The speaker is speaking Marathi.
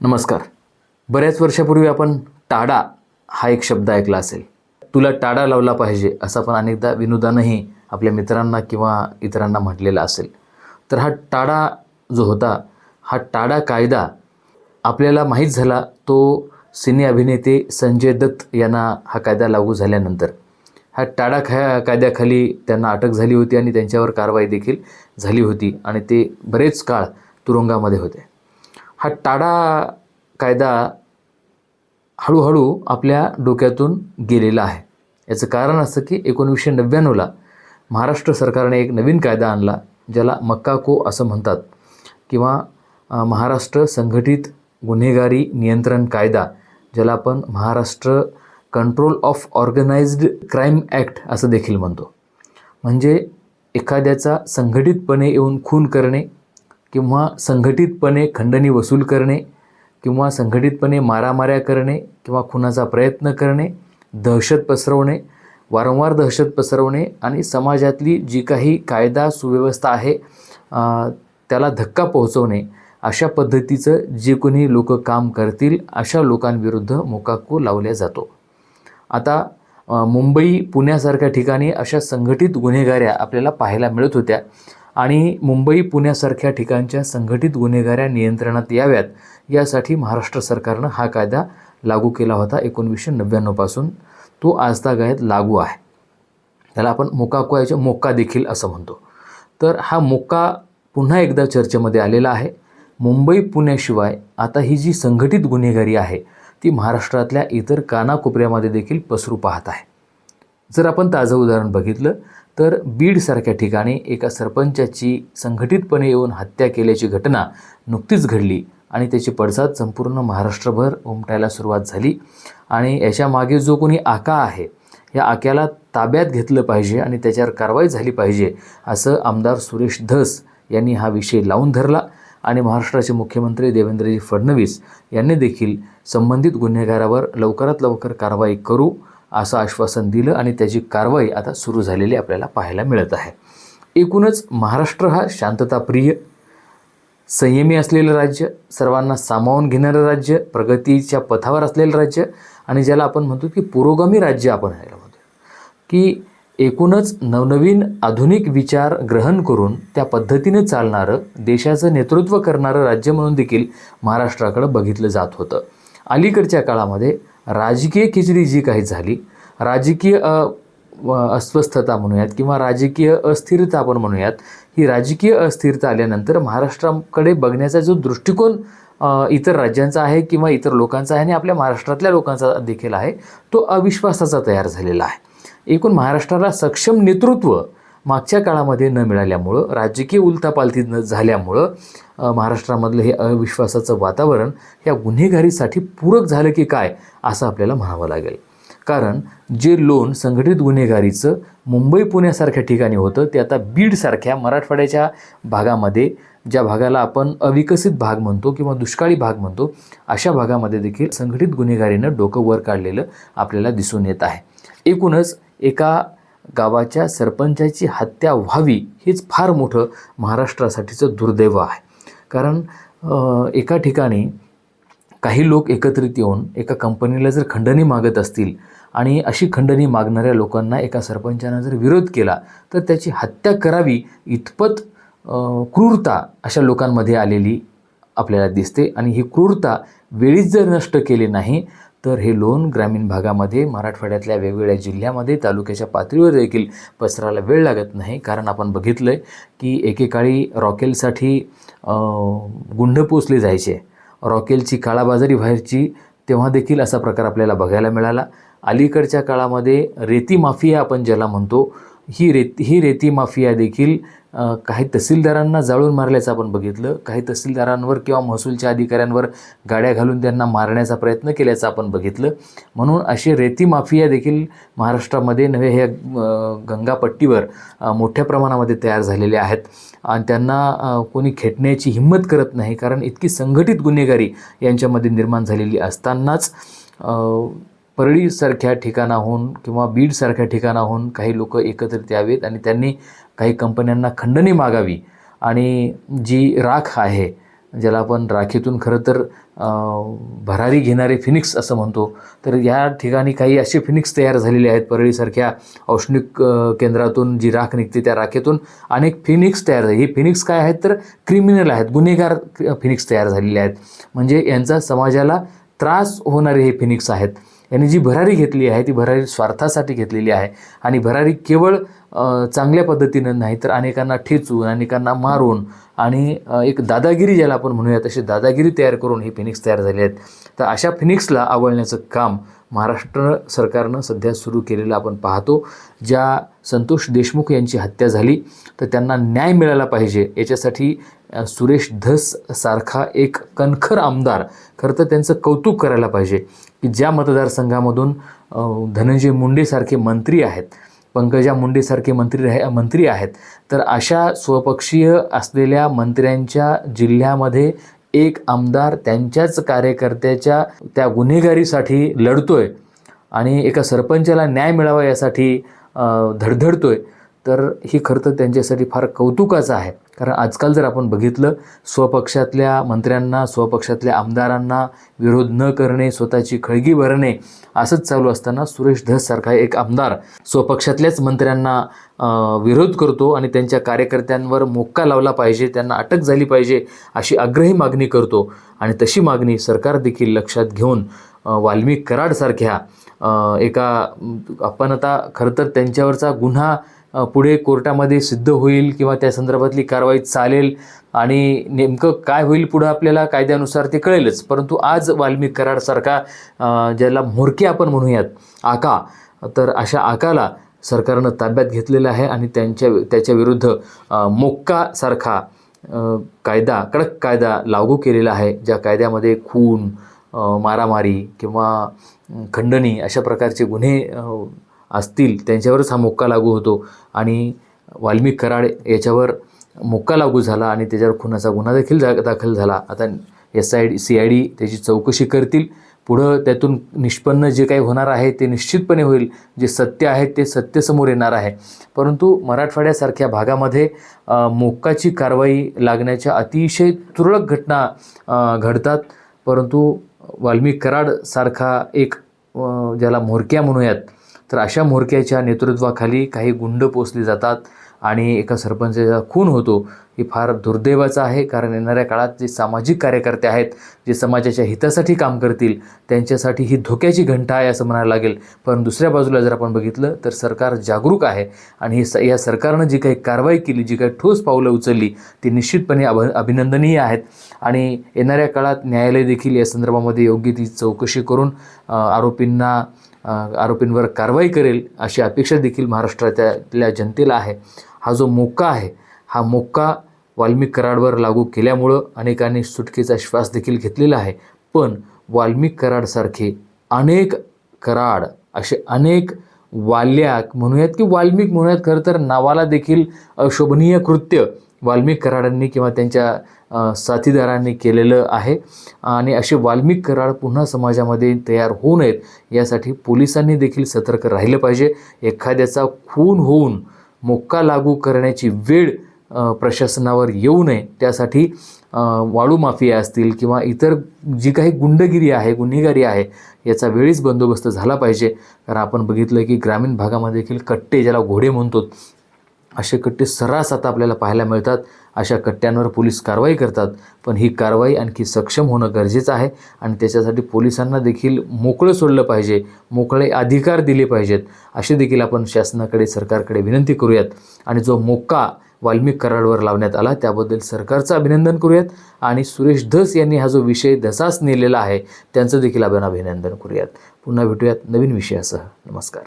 नमस्कार. बऱ्याच वर्षापूर्वी आपण टाडा हा एक शब्द ऐकला असेल. तुला टाडा लावला पाहिजे असं आपण अनेकदा विनोदानंही आपल्या मित्रांना किंवा इतरांना म्हटलेलं असेल. तर हा टाडा जो होता हा टाडा कायदा आपल्याला माहीत झाला तो सिने अभिनेते संजय दत्त यांना हा कायदा लागू झाल्यानंतर. हा टाडा खा कायद्याखाली त्यांना अटक झाली होती आणि त्यांच्यावर कारवाई देखील झाली होती आणि ते बरेच काळ तुरुंगामध्ये होते. हा टाडा कायदा हळूहळू आपल्या डोक्यातून गेलेला आहे. याचं कारण असं की एकोणीसशे नव्याण्णवला महाराष्ट्र सरकारने एक नवीन कायदा आणला ज्याला मक्काको असं म्हणतात किंवा महाराष्ट्र संघटित गुन्हेगारी नियंत्रण कायदा ज्याला आपण Maharashtra control of organised crime act असं देखील म्हणतो. म्हणजे एखाद्याचा संघटितपणे येऊन खून करणे किंवा संघटितपणे खंडणी वसूल करणे किंवा संघटितपणे मारामाऱ्या करणे किंवा खुनाचा प्रयत्न करणे दहशत पसरवणे वारंवार दहशत पसरवणे आणि समाजातली जी काही कायदा सुव्यवस्था आहे त्याला धक्का पोहोचवणे अशा पद्धतीचं जे कोणी लोक काम करतील अशा लोकांविरुद्ध मोकाकू लावल्या जातो. आता मुंबई पुण्यासारख्या ठिकाणी अशा संघटित गुन्हेगाऱ्या आपल्याला पाहायला मिळत होत्या. आणि मुंबई पुण्यासारख्या ठिकाणच्या संघटित गुन्हेगाऱ्या नियंत्रणात याव्यात. यासाठी महाराष्ट्र सरकारनं हा कायदा लागू केला होता एकोणवीसशे नव्याण्णवपासून तो आजतागायत लागू आहे. त्याला आपण मोकाको याच्या मोक्का देखील असं म्हणतो. तर हा मोक्का पुन्हा एकदा चर्चेमध्ये आलेला आहे. मुंबई पुण्याशिवाय आता ही जी संघटित गुन्हेगारी आहे ती महाराष्ट्रातल्या इतर कानाकोपऱ्यामध्ये देखील पसरू पाहत आहे. जर आपण ताजं उदाहरण बघितलं तर बीडसारख्या ठिकाणी एका सरपंचाची संघटितपणे येऊन हत्या केल्याची घटना नुकतीच घडली आणि त्याची पडसाद संपूर्ण महाराष्ट्रभर उमटायला सुरुवात झाली. आणि याच्या मागे जो कोणी आका आहे या आक्याला ताब्यात घेतलं पाहिजे आणि त्याच्यावर कारवाई झाली पाहिजे असं आमदार सुरेश धस यांनी हा विषय लावून धरला. आणि महाराष्ट्राचे मुख्यमंत्री देवेंद्रजी फडणवीस यांनी देखील संबंधित गुन्हेगारावर लवकरात लवकर कारवाई करू असं आश्वासन दिलं आणि त्याची कारवाई आता सुरू झालेली आपल्याला पाहायला मिळत आहे. एकूणच महाराष्ट्र हा शांतताप्रिय संयमी असलेलं राज्य सर्वांना सामावून घेणारं राज्य प्रगतीच्या पथावर असलेलं राज्य आणि ज्याला आपण म्हणतो की पुरोगामी राज्य आपण ह्याला म्हणतो. की एकूणच नवनवीन आधुनिक विचार ग्रहण करून त्या पद्धतीने चालणारं देशाचं नेतृत्व करणारं राज्य म्हणून देखील महाराष्ट्राकडं बघितलं जात होतं. अलीकडच्या काळामध्ये राजकीय खिचडी जी काही झाली राजकीय अस्वस्थता म्हणूयात किंवा राजकीय अस्थिरता आपण म्हणूयात ही राजकीय अस्थिरता आल्यानंतर महाराष्ट्राकडे बघण्याचा जो दृष्टिकोन इतर राज्यांचा आहे किंवा इतर लोकांचा आहे आणि आपल्या महाराष्ट्रातल्या लोकांचा देखील आहे तो अविश्वासाचा तयार झालेला आहे. एकूण महाराष्ट्राला सक्षम नेतृत्व मागच्या काळामध्ये न मिळाल्यामुळं राजकीय उलथापालथी न झाल्यामुळं महाराष्ट्रामधलं हे अविश्वासाचं वातावरण या गुन्हेगारीसाठी पूरक झालं की काय असं आपल्याला म्हणावं लागेल. कारण जे लोन संघटित गुन्हेगारीचं मुंबई पुण्यासारख्या ठिकाणी होतं ते आता बीडसारख्या मराठवाड्याच्या भागामध्ये ज्या भागाला आपण अविकसित भाग म्हणतो किंवा दुष्काळी भाग म्हणतो अशा भागामध्ये देखील संघटित गुन्हेगारीनं डोकं वर काढलेलं आपल्याला दिसून येत आहे. एकूणच एका गावाच्या सरपंचाची हत्या व्हावी हेच फार मोठं महाराष्ट्रासाठीचं दुर्दैव आहे. कारण एका ठिकाणी काही लोक एकत्रित येऊन एका कंपनीला जर खंडणी मागत असतील आणि अशी खंडणी मागणाऱ्या लोकांना एका सरपंचानं जर विरोध केला तर त्याची हत्या करावी इतपत क्रूरता अशा लोकांमध्ये आलेली आपल्याला दिसते. आणि ही क्रूरता वेळीच जर नष्ट केली नाही तर हे लोन ग्रामीण भागामध्ये मराठवाड्यातल्या वेगवेगळ्या जिल्ह्यामध्ये तालुक्याच्या पातळीवर देखील पसरायला वेळ लागत नाही. कारण आपण बघितलं आहे की एकेकाळी रॉकेलसाठी गुंड पोचले जायचे. रॉकेलची काळाबाजारी व्हायची तेव्हा देखील असा प्रकार आपल्याला बघायला मिळाला. अलीकडच्या काळामध्ये रेती माफिया आपण ज्याला म्हणतो ही रेती ही रेती माफिया देखील काही तहसीलदारांना जाळून मारल्याचं आपण बघितलं. काही तहसीलदारांवर किंवा महसूलच्या अधिकाऱ्यांवर गाड्या घालून त्यांना मारण्याचा प्रयत्न केल्याचं आपण बघितलं. म्हणून असे रेती माफिया देखील महाराष्ट्रामध्ये नव्हे हे गंगापट्टीवर मोठ्या प्रमाणामध्ये तयार झालेले आहेत. आणि त्यांना कोणी खेटण्याची हिंमत करत नाही कारण इतकी संघटित गुन्हेगारी यांच्यामध्ये निर्माण झालेली असतानाच परळीसारख्या ठिकाणाहून किंवा बीडसारख्या ठिकाणाहून काही लोक एकत्रित यावेत आणि त्यांनी काही कंपन्यांना खंडणी मागावी. आणि जी राख आहे ज्याला आपण राखीतून खरं तर भरारी घेणारे फिनिक्स असं म्हणतो तर या ठिकाणी काही असे फिनिक्स तयार झालेले आहेत. परळीसारख्या औष्णिक केंद्रातून जी राख निघते त्या राखेतून अनेक फिनिक्स तयार झाले. हे फिनिक्स काय आहेत तर क्रिमिनल आहेत गुन्हेगार फिनिक्स तयार झालेले आहेत. म्हणजे यांचा समाजाला त्रास होणारे हे फिनिक्स आहेत. यांनी जी भरारी घेतली आहे ती भरारी स्वार्थासाठी घेतलेली आहे. आणि भरारी केवळ चांगल्या पद्धतीनं नाही तर अनेकांना ठेचून अनेकांना मारून आणि एक दादागिरी ज्याला आपण म्हणूया तशी दादागिरी तयार करून हे फिनिक्स तयार झाले आहेत. तर अशा फिनिक्सला आवळण्याचं काम महाराष्ट्र सरकारनं सध्या सुरू केलेलं आपण पाहतो ज्या संतोष देशमुख यांची हत्या झाली तर त्यांना न्याय मिळाला पाहिजे. याच्यासाठी सुरेश धस सारखा एक कणखर आमदार खरं तर त्यांचं कौतुक करायला पाहिजे. की ज्या मतदारसंघामधून धनंजय मुंडेसारखे मंत्री आहेत पंकजा मुंडेसारखे मंत्री राह मंत्री आहेत तर अशा स्वपक्षीय असलेल्या मंत्र्यांच्या जिल्ह्यामध्ये एक आमदार त्यांच्याच कार्यकर्त्याच्या त्या गुन्हेगारीसाठी लढतोय आणि एका सरपंचाला न्याय मिळावा यासाठी धडधडतो धडधडतोय. तर ही खरं तर त्यांच्यासाठी फार कौतुकाचं आहे. कारण आजकाल जर आपण बघितलं स्वपक्षातल्या मंत्र्यांना स्वपक्षातल्या आमदारांना विरोध न करणे स्वतःची खळगी भरणे असंच चालू असताना सुरेश धससारखा एक आमदार स्वपक्षातल्याच मंत्र्यांना विरोध करतो आणि त्यांच्या कार्यकर्त्यांवर मोक्का लावला पाहिजे त्यांना अटक झाली पाहिजे अशी आग्रही मागणी करतो. आणि तशी मागणी सरकार देखील लक्षात घेऊन वाल्मिक कराडसारख्या एका आपण आता खरं तर त्यांच्यावरचा गुन्हा पुढे कोर्टामध्ये सिद्ध होईल किंवा त्या संदर्भातली कारवाई चालेल आणि नेमकं काय होईल पुढं आपल्याला कायद्यानुसार ते कळेलच. परंतु आज वाल्मिक करारसारखा ज्याला म्होरके आपण म्हणूयात आका तर अशा आकाला सरकारनं ताब्यात घेतलेलं आहे आणि त्यांच्या त्याच्या विरुद्ध मोक्कासारखा कायदा कडक कायदा लागू केलेला आहे ज्या कायद्यामध्ये खून मारामारी किंवा खंडणी अशा प्रकारचे गुन्हे असतील त्यांच्यावरच हा मोक्का लागू होतो. आणि वाल्मिक कराड याच्यावर मोक्का लागू झाला आणि त्याच्यावर खुनाचा गुन्हा देखील जा दाखल झाला. आता S I D C I D त्याची चौकशी करतील. पुढं त्यातून निष्पन्न जे काही होणार आहे ते निश्चितपणे होईल. जे सत्य आहे ते सत्य समोर येणार आहे. परंतु मराठवाड्यासारख्या भागामध्ये मोक्काची कारवाई लागण्याच्या अतिशय तुरळक घटना घडतात. परंतु वाल्मिक कराडसारखा एक ज्याला म्होरक्या म्हणूयात तर अशा म्होरक्याच्या नेतृत्वाखाली काही गुंड पोचली जातात आणि एका सरपंचाचा खून होतो हे फार दुर्दैवाचं आहे. कारण येणाऱ्या काळात जे सामाजिक कार्यकर्ते आहेत जे समाजाच्या हितासाठी काम करतील त्यांच्यासाठी ही धोक्याची घंटा आहे असं म्हणायला लागेल. पण दुसऱ्या बाजूला जर आपण बघितलं तर सरकार जागरूक आहे आणि हे स या सरकारनं जी काही कारवाई केली जी काही ठोस पावलं उचलली ती निश्चितपणे अभ अभिनंदनीय आहेत. आणि येणाऱ्या काळात न्यायालय देखील या संदर्भामध्ये योग्य ती चौकशी करून आरोपींना आरोपींवर कारवाई करेल अशी अपेक्षा देखील महाराष्ट्रातल्या जनतेला आहे. हा जो मोक्का आहे हा मोक्का वाल्मिक कराडवर लागू केल्यामुळं अनेकांनी सुटकेचा श्वास देखील घेतलेला आहे. पण वाल्मिक कराडसारखे अनेक कराड असे अनेक वाल्याक म्हणूयात की वाल्मिक म्हणूयात खरं तर नावाला देखील अशोभनीय कृत्य वाल्मिक कराडांनी किंवा त्यांच्या साथीदारांनी केलेलं आहे. आणि असे वाल्मिक कराड पुन्हा समाजामध्ये तयार होऊ नयेत यासाठी पोलिसांनी देखील सतर्क राहिलं पाहिजे. एखाद्याचा खून होऊन मोक्का लागू करण्याची वेळ प्रशासनावर येऊ नये. त्यासाठी वाळू माफिया असतील किंवा इतर जी काही गुंडगिरी आहे गुन्हेगारी आहे याचा वेळीच बंदोबस्त झाला पाहिजे. कारण आपण बघितलं की ग्रामीण भागामध्ये देखील कट्टे ज्याला घोडे म्हणतो असे कट्टे सर्रास आता आपल्याला पाहायला मिळतात. अशा कट्ट्यांवर पोलीस कारवाई करतात. पण ही कारवाई आणखी सक्षम होणं गरजेचं आहे आणि त्याच्यासाठी पोलिसांना देखील मोकळं सोडलं पाहिजे. मोकळे अधिकार दिले पाहिजेत. असे देखील आपण शासनाकडे सरकारकडे विनंती करूयात. आणि जो मोक्का वाल्मिक कराडवर लावण्यात आला त्याबद्दल सरकारचं अभिनंदन करूयात. आणि सुरेश धस यांनी हा जो विषय धसाच नेलेला आहे त्यांचं देखील आपण अभिनंदन करूयात. पुन्हा भेटूयात नवीन विषयासह. नमस्कार.